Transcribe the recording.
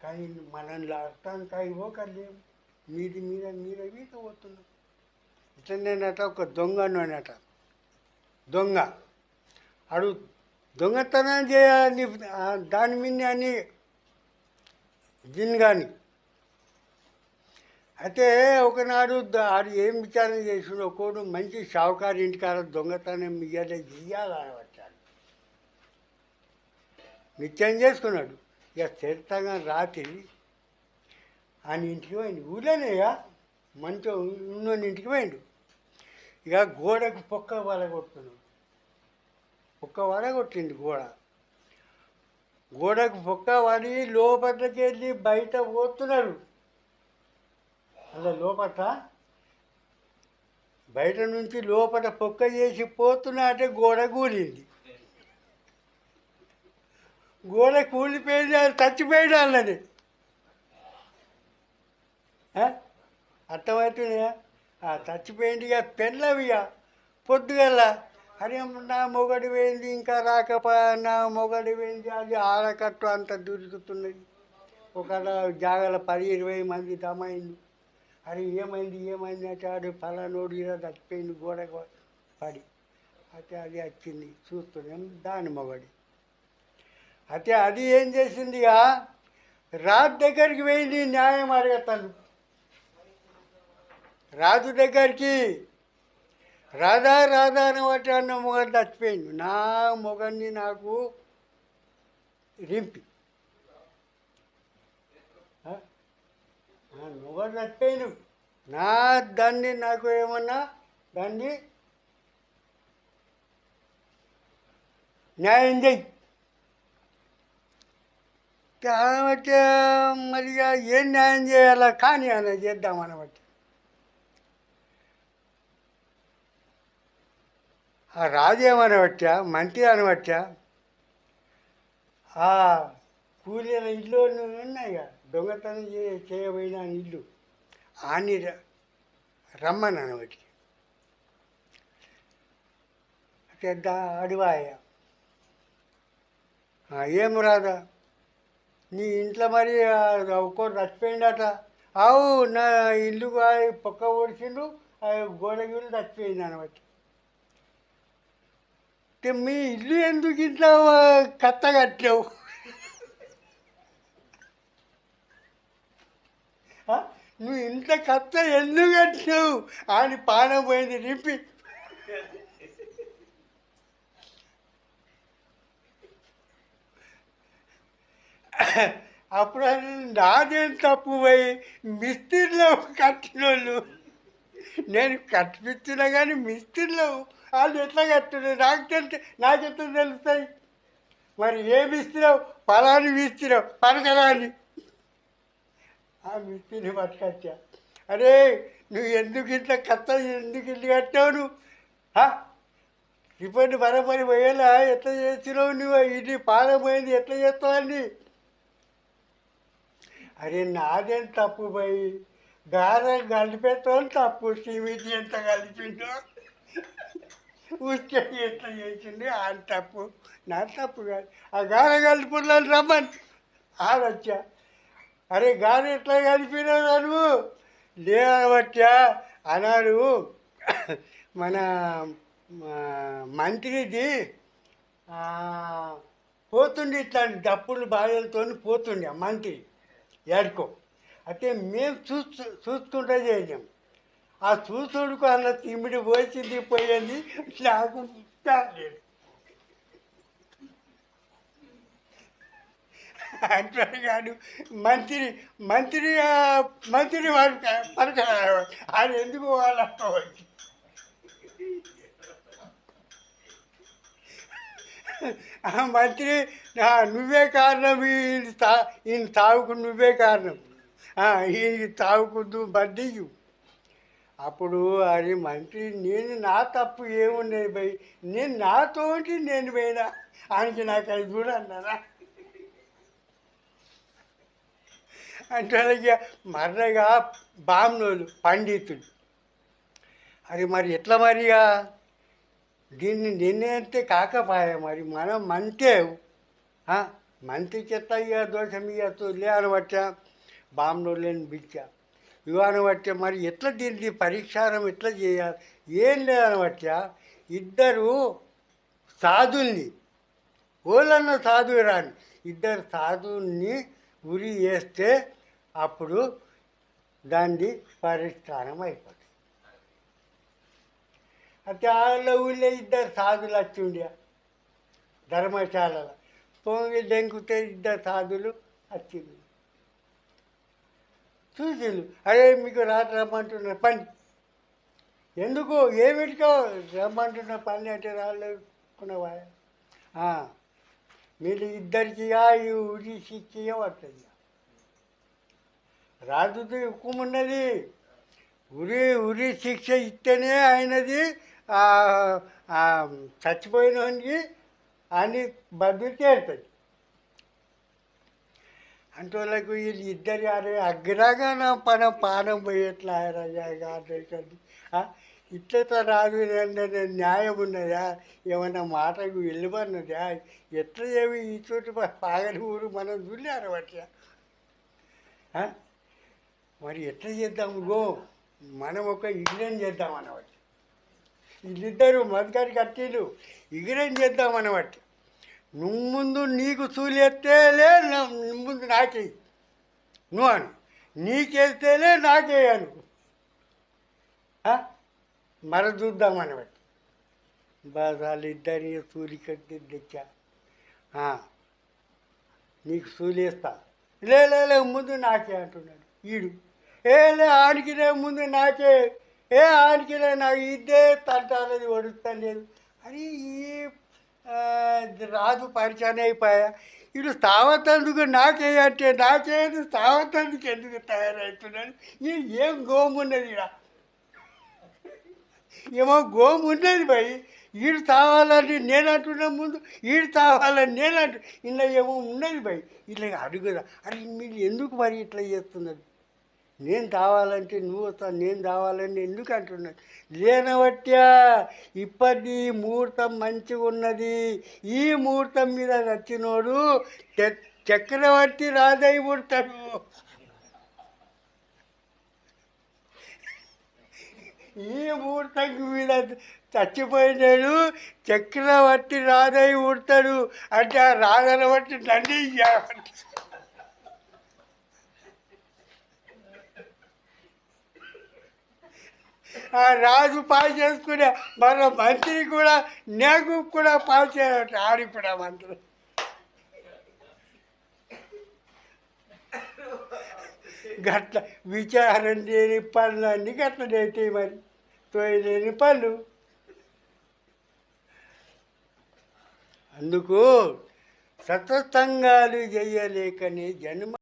కానీ మనల్ని అర్థానికి పోకర్లేం మీది మీద మీద మీద పోతున్నాం ఇట్లా నేనట ఒక దొంగను అనట దొంగ. అడు దొంగతనం చేయాలి దాని మీద అని జిన్గాని అయితే ఒకనాడు ఆడు ఏం విచారణ చేసిండు ఒకడు మంచి షావుకారి ఇంటికాడ దొంగతనం ఇయ్యాలి ఇయ్యాలని వచ్చాడు. నిత్యం చేసుకున్నాడు. ఇక తెరితంగా రాత్రి ఆయన ఇంటికి పోయింది ఊళ్ళోనేగా మంచిగా ఉన్నోని ఇంటికి పోయిండు. ఇక గోడకు పొక్క వలగొడుతున్నాడు పొక్క వలగొట్టింది గోడ. గోడకు పొక్క వాడి లోపలికి వెళ్ళి బయట పోతున్నారు. అలా లోపల బయట నుంచి లోపల పొక్క చేసి పోతున్నా అంటే గోడ కూలింది. గోడ కూలిపోయింది అది చచ్చిపోయింది అన్నది. ఆ? అర్థమవుతుందా చచ్చిపోయింది ఇక పెళ్ళవి ఇక పొద్దుగల అరే నా మొగడి పోయింది ఇంకా రాకపో నా మొగడి పోయింది అది ఆడకట్టు అంత దొరుకుతున్నది. ఒక జాగల పది ఇరవై మంది దమైంది. అరే ఏమైంది ఏమైంది అంటే ఆడు ఫలానోడు ఇలా చచ్చిపోయింది గోడ పడి. అయితే అది వచ్చింది చూస్తున్నాం దాని మొగడి. అయితే అది ఏం చేసింది ఇక రాజు దగ్గరికి పోయింది న్యాయం అడగతాను. రాజు దగ్గరికి రాధా రాధా అని ఒకటి అన్న మొగడు చచ్చిపోయింది. నా మొగన్ని నాకు రింపి. మొగం ఆ, మొగడు చచ్చిపోయింది. నా దాన్ని నాకు ఏమన్నా దాన్ని న్యాయం చేయి. కాబట్టి మరి ఇక ఏం న్యాయం చేయాలా కానీ అని చేద్దామనబట్టి ఆ రాజు ఏమనబట్టా మంత్రి అనబట్టా ఆ కూలీల ఇల్లు ఉన్నాయి దొంగతనం చే చేయబోయిన ఇల్లు ఆని ర- రమ్మని అనబట్టి. పెద్ద అడివాయ ఏం రాదా నీ ఇంట్లో మరి ఒక్కరు చచ్చిపోయిందట అవు నా ఇల్లు పక్క ఓడిచిండు అవి గోడ గిల్లు చచ్చిపోయింది అనమాట. మీ ఇల్లు ఎందుకు ఇంట్లో కత్త కట్టావు నువ్వు ఇంత కత్త ఎందుకు కట్టావు అని పానం పోయింది నింపి. అప్పుడు నాదేం తప్పు పోయి మిస్త్రిలో కట్టినోళ్ళు. నేను కట్టిపించినా కానీ మిస్త్రిలో. వాళ్ళు ఎట్లా కట్టిన నాకు తెలిసి నాకు ఎట్లా తెలుస్తాయి? మరి ఏ మిస్త్రిలో? పలాని మిస్త్రిలో అని ఆ మిస్త్రిని పట్టుకొచ్చా. అరే నువ్వు ఎందుకు ఇంత కత్త ఎందుకు ఇల్లు కట్టావు నువ్వు? ఇప్పుడు బరబరి పోయేలా? ఎట్లా చేసినావు నువ్వు? ఇది పాలపోయింది ఎట్లా చేస్తావు అని అరే నాదేం తప్పు పోయి గారె కలిపేస్తాను తప్పు. సిమెంట్ ఎంత కలిపిండో ఉష్టి ఎంత చేసింది ఆయన తప్పు. నా తప్పు కాదు. ఆ గారె కలిపిన్నాను రమ్మని. ఆడొచ్చా? అరే గారె ఎట్లా కలిపినా నువ్వు లేవచ్చా? అన్నాడు మన మంత్రిది ఆ, పోతుండే ఇట్లా డప్పులు బాధలతో పోతుండే మంత్రి. ఏడుకో. అయితే మేము చూస్తూ చూసుకుంటూ చేసాం ఆ చూసుడుకు అన్న తిమ్మిడి పోసింది పోయింది నాకు లేదు అంటాడు కాదు మంత్రి మంత్రి మంత్రి వాడు పరక ఆయన ఎందుకు వాళ్ళవచ్చు మంత్రి నువ్వే కారణం. ఈయన తా ఈయన తావుకు నువ్వే కారణం. ఈయన ఈయనకి తావుకుందు బడ్డీయు. అప్పుడు అది మంత్రి నేను నా తప్పు ఏమున్నది పోయి నేను నాతోటి నేను పోయినా? ఆయనకి నాకు అది కూడా అన్నారా? అంటే అలాగే మర్రగా బామ్నోళ్ళు పండితులు. అది మరి ఎట్లా మరిగా? దీన్ని నిర్ణయితే కాకపాయ మరి. మనం మంతే మంత్రి చెత్త ఇక దోషం ఇవ్వచ్చు లే అనబట్టా బామ్నోళ్ళని లేని బిచ్చ ఇవి మరి ఎట్లా దీన్ని పరిష్కారం ఎట్లా చేయాలి? ఏం లేదనబట్టా ఇద్దరు సాధుల్ని ఓళ్ళన్న సాధువు రాని ఇద్దరు సాధువుల్ని ఉరి వేస్తే అప్పుడు దాన్ని పరిష్కారం అయిపోతుంది అయితే వాళ్ళ ఊళ్ళో ఇద్దరు సాధులు వచ్చి ఉండే ధర్మశాలలో. పొంగి దెంకుతే ఇద్దరు సాధులు వచ్చింది చూసిండు అరే మీకు రాత్రి రమ్మంటున్న పని. ఎందుకు? ఏమిటికో రమ్మంటున్న పని అంటే రాలేకున్నవా మీరు ఇద్దరికి ఈ ఉరి శిక్ష పడుతుంది రాజుది హుకుం ఉన్నది ఉరి ఉరి శిక్ష ఇస్తేనే ఆయనది చచ్చిపోయిన వానికి అని బదులు చేరుతుంది అంటే వాళ్ళకు వీళ్ళు ఇద్దరు అరే అగ్రగా నా పన పానం పోయేట్లా రజాగా ఇట్లా రాదు న్యాయం ఉన్నదా? ఏమన్నా మాటకు వెళ్ళిపోన్నదా ఎట్లా ఏమి ఈ చోటు పాగని ఊరు మనం చూడారు అట్లా మరి ఎట్లా చేద్దాము గో మనం ఒక ఇగ్రేం చేద్దాం అనవచ్చు వీళ్ళిద్దరు మధుగారి కట్టిలు ఎగిరేం చేద్దాం నువ్వు ముందు నీకు సూలేస్తేలే ముందు నాకే. నువ్వు అను. నీకేస్తేలే నాకేయను మర చూద్దాం బాధాలు ఇద్దరి సూలి కట్టి తెచ్చా? నీకు సూలేస్తా. లే లే, లే ముందు నాకే అంటున్నాడు. ఈడు. ఏ లే ఆడికినే ముందు నాకే. ఏ ఆయనకి నాకు ఇదే తంటాలది వడుస్తాను లేదు. అని ఈ రాజు పరిచయం అయిపోయా. వీడు స్థావతందుకు నాకే అంటే నాకేది స్థావతందుకు ఎందుకు తయారవుతున్నాను ఈ ఏం గోమున్నది ఈడ ఏమో గోము ఉన్నది భయ్ ఈడు తావాలని నేను అంటున్నా ముందు ఈడు తావాలని నేను అంటు ఇలా ఏమో ఉన్నది భయ్ ఇట్లా అడుగుదా అరే మీరు ఎందుకు మరి ఇట్లా చేస్తున్నారు? నేను తావాలంటే నువ్వు వస్తావు నేను తావాలని ఎందుకు అంటున్నాను లేనవట్యా ఇప్పటి ముహూర్తం మంచిగా ఉన్నది. ఈ ముహూర్తం మీద నచ్చినోడు చక్రవర్తి రాజై పుడతాడు. ఈ ముహూర్తం మీద చచ్చిపోయినాడు చక్రవర్తి రాజై పుడతాడు. అంటే ఆ రాజనవర్తి నన్ను ఇయ్యాలంట. ఆ రాజు పాలు చేసుకునే మరో మంత్రి కూడా నాకు కూడా పాలు చేయట ఆడిపోయా మంత్రి. గట్ల విచారం లేని పనులన్నీ గట్ల మరి తోయలేని పనులు. అందుకు సతతంగాలు చేయలేకనే జన్మ